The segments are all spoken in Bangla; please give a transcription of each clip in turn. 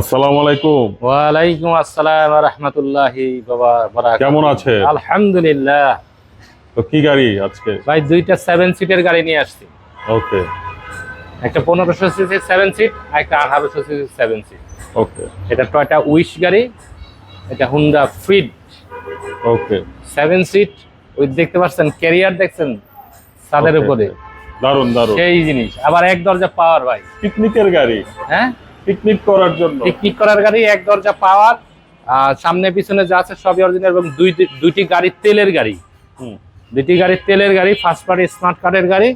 আসসালামু আলাইকুম। ওয়ালাইকুম আসসালাম রহমতুল্লাহি বাবা বারাকাতুহু। কেমন আছে আলহামদুলিল্লাহ। তো কি গাড়ি আজকে? ভাই দুইটা সেভেন সিটের গাড়ি নিয়ে আসছি। ওকে। একটা পনেরোশো সিসির সেভেন সিট আর একটা আঠারোশো সিসির সেভেন সিট ওকে। এটা টয়টা উইশ গাড়ি এটা Honda Freed okay. Seven seat ওই দেখতে পাচ্ছেন ক্যারিয়ার দেখছেন তাদের উপরে। দারুণ দারুণ সেই জিনিস। আবার এক দরজা পাওয়ার ভাই। পিকনিকের গাড়ি। হ্যাঁ? পিকনিক করার জন্য। পিকনিক করার গাড়ি এক দরজা পাওয়ার সামনে পিছনে যা আছে সবই অরিজিনাল এবং দুই দুইটি গাড়ি তেলের গাড়ি। হুম। দুইটি গাড়ির তেলের গাড়ি ফার্স্ট পার্টি স্মার্ট কার্ডের গাড়ি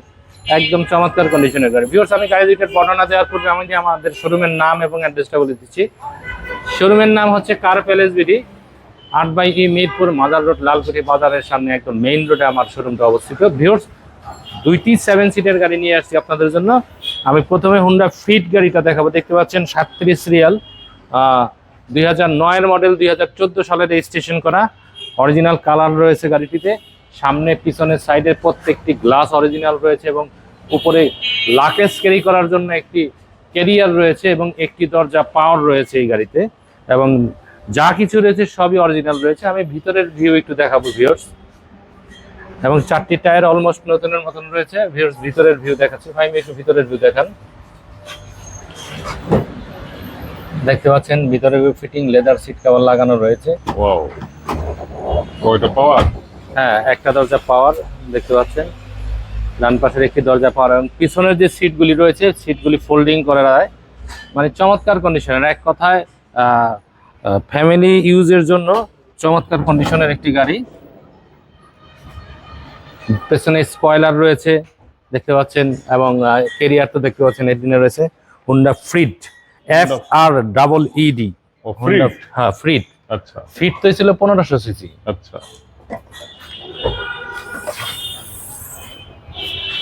একদম চমৎকার কন্ডিশনের গাড়ি। ভিউর্স আমি গাড়ি দুইটার বর্ণনা দেওয়ার পূর্বে আমি যে আমাদের শোরুমের নাম এবং অ্যাড্রেসটা বলে দিচ্ছি। শোরুমের নাম হচ্ছে কার প্যালেস বিডি আট by E Mirpur Mazar road Lalkuti বাজারের সামনে একদম মেইন রোডে আমার শোরুমটা অবস্থিত। ভিউর্স দুইটি সেভেন সিটের গাড়ি নিয়ে আসছি আপনাদের জন্য। আমি প্রথমে হুন্ডা ফিট গাড়িটা দেখাবো। দেখতে পাচ্ছেন সাতত্রিশ রিয়াল। দুই হাজার নয়ের মডেল দুই হাজার চোদ্দ সালে রেজিস্ট্রেশন করা। অরিজিনাল কালার রয়েছে গাড়িটিতে। সামনে, পিছনের সাইডের প্রত্যেকটি গ্লাস অরিজিনাল রয়েছে এবং উপরে লাকেজ ক্যারি করার জন্য একটি ক্যারিয়ার রয়েছে এবং একটি দরজা পাওয়ার রয়েছে এই গাড়িতে। এবং যা কিছু রয়েছে সবই অরিজিনাল রয়েছে। আমি ভিতরের ভিউ একটু দেখাবো ভিউর্স এবং চারটি টায়ার অলমোস্ট নতুনের মতন রয়েছে। ভিতরের ভিউ দেখাচ্ছি। ভাই আমি একটু ভিতরের ভিউ দেখান। দেখতে পাচ্ছেন ভিতরে ফিটিং লেদার সিট কভার লাগানো রয়েছে। পাওয়ার হ্যাঁ একটা দরজা পাওয়ার দেখতে পাচ্ছেন। ডান পাশের একটি দরজা পাওয়ার এবং পিছনের যে সিটগুলি রয়েছে সিটগুলি ফোল্ডিং করা যায়। মানে চমৎকার কন্ডিশনের এক কথায় ফ্যামিলি ইউজের জন্য চমৎকার কন্ডিশনের একটি গাড়ি। পেছনে স্পয়লার রয়েছে দেখতে পাচ্ছেন এবং কেরিয়ার তো দেখতে পাচ্ছেন এদিনে রয়েছে Honda Freed F R double E D হ্যাঁ ফ্রিট আচ্ছা। ফিট তো ছিল পনেরোশো সিসি আচ্ছা।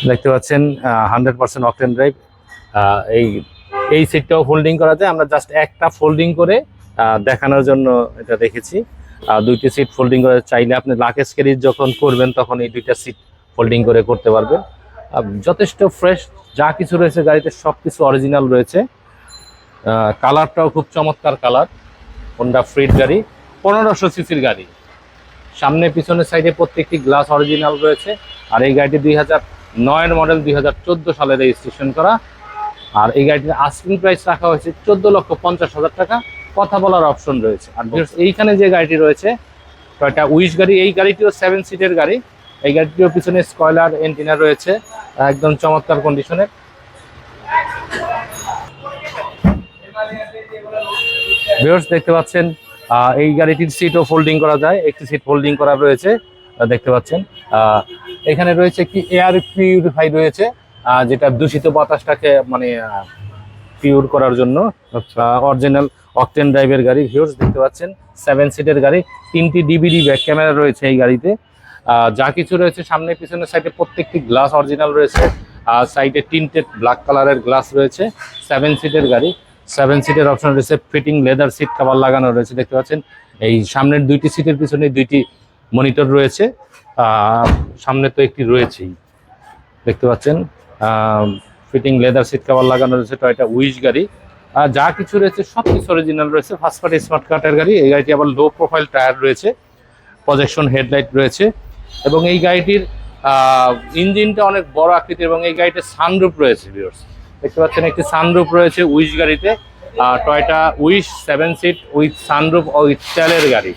দেখতে পাচ্ছেন হান্ড্রেড পার্সেন্ট অকটেন ড্রাইভ এই এই সিটটাও ফোল্ডিং করা যায়। আমরা জাস্ট একটা ফোল্ডিং করে আহ, দেখানোর জন্য এটা রেখেছি আহ, দুইটি সিট ফোল্ডিং করে চাইলে আপনি লাকেজ ক্যারি যখন করবেন তখন এই দুইটা সিট ফোল্ডিং করে করতে পারবেন। যথেষ্ট ফ্রেশ যা কিছু রয়েছে গাড়িতে সব কিছু অরিজিনাল রয়েছে কালারটাও খুব চমৎকার কালার হোন্ডা ফ্রিট গাড়ি পনেরোশো সিসির গাড়ি। সামনে পিছনের সাইডে প্রত্যেকটি গ্লাস অরিজিনাল রয়েছে। আর এই গাড়িটি দুই হাজার নয়ের মডেল দুই হাজার চোদ্দ সালে রেজিস্ট্রেশন করা। আর এই গাড়িটির আস্কিং প্রাইস রাখা হয়েছে চোদ্দ লক্ষ পঞ্চাশ হাজার টাকা। কথা বলার অপশন রয়েছে। আর এইখানে যে গাড়িটি রয়েছে টয়টা উইশ গাড়ি এই গাড়িটিও সেভেন সিটের গাড়ি। এই গাড়িটিও পিছনে স্কয়লার এন্টিনা রয়েছে একদম চমৎকার কন্ডিশনের ভিউয়ার্স দেখতে পাচ্ছেন আহ, এই গাড়িটির সিটও ফোল্ডিং করা যায় একটি সিট ফোল্ডিং করা রয়েছে দেখতে পাচ্ছেন। আহ, এখানে রয়েছে কি এয়ার পিউরিফাই রয়েছে আহ, যেটা দূষিত বাতাসটাকে মানে পিওর করার জন্য আচ্ছা। অরিজিনাল অকটেন ড্রাইভের গাড়ি ভিউর্স দেখতে পাচ্ছেন সেভেন সিটের গাড়ি, তিনটি ডিবিডি ব্যাক ক্যামেরা রয়েছে এই গাড়িতে। যা কিছু রয়েছে সামনে, পিছনের সাইডে প্রত্যেকটি গ্লাস অরিজিনাল রয়েছে আর সাইডে তিনটে ব্ল্যাক কালারের গ্লাস রয়েছে সেভেন সিটের গাড়ি। সেভেন সিটের অপশন রয়েছে ফিটিং লেদার সিট কভার লাগানো রয়েছে, দেখতে পাচ্ছেন। এই সামনের দুইটি সিটের পিছনে দুইটি মনিটর রয়েছে সামনে তো একটি রয়েছেই, দেখতে পাচ্ছেন। ফিটিং লেদার সিট কভার লাগানো রয়েছে টয়টা উইশ গাড়ি। যা কিছু রয়েছে সব কিছু অরিজিনাল রয়েছে। ফার্স্ট পার্টি স্মার্ট কার্টের গাড়ি এই গাড়িটি আবার লো প্রোফাইল টায়ার রয়েছে প্রজেকশন হেডলাইট রয়েছে। এবং এই গাড়িটির ইঞ্জিনটা অনেক বড় আকৃতির এবং এই গাড়িতে সানরুপ রয়েছে দেখতে পাচ্ছেন একটি সানরুপ রয়েছে উইশ গাড়িতে Toyota Wish seven seat with sunroof with তেলের গাড়ি।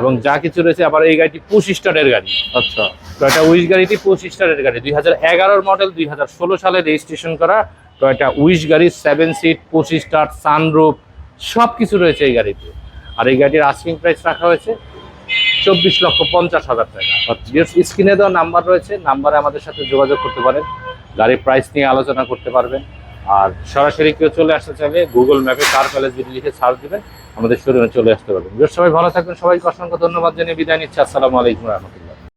এবং যা কিছু রয়েছে আবার এই গাড়িটি পুশ স্টারের গাড়ি। আচ্ছা। টয়টা উইশ গাড়িটি পুশ স্টারের গাড়ি। দুই হাজার এগারোর মডেল দুই হাজার ষোলো সালে রেজিস্ট্রেশন করা টয়টা উইশ গাড়ি সেভেন সিট পঁচিশ স্টার সানরুফ সব কিছু রয়েছে এই গাড়িতে। আর এই গাড়ির আস্কিং প্রাইস রাখা হয়েছে চব্বিশ লক্ষ পঞ্চাশ হাজার টাকা। স্ক্রিনে দেওয়া নাম্বার রয়েছে নাম্বারে আমাদের সাথে যোগাযোগ করতে পারেন। গাড়ির প্রাইস নিয়ে আলোচনা করতে পারবেন। আর সরাসরি কেউ চলে আসতে চাইলে গুগল ম্যাপে কার প্যালেস যদি লিখে সার্চ দিবেন আমাদের শোরুমে চলে আসতে পারবেন। সবাই ভালো থাকবেন। সবাইকে অসংখ্য ধন্যবাদ জানিয়ে বিদায় নিচ্ছি। আসসালামু আলাইকুম রহমতুল্লাহ।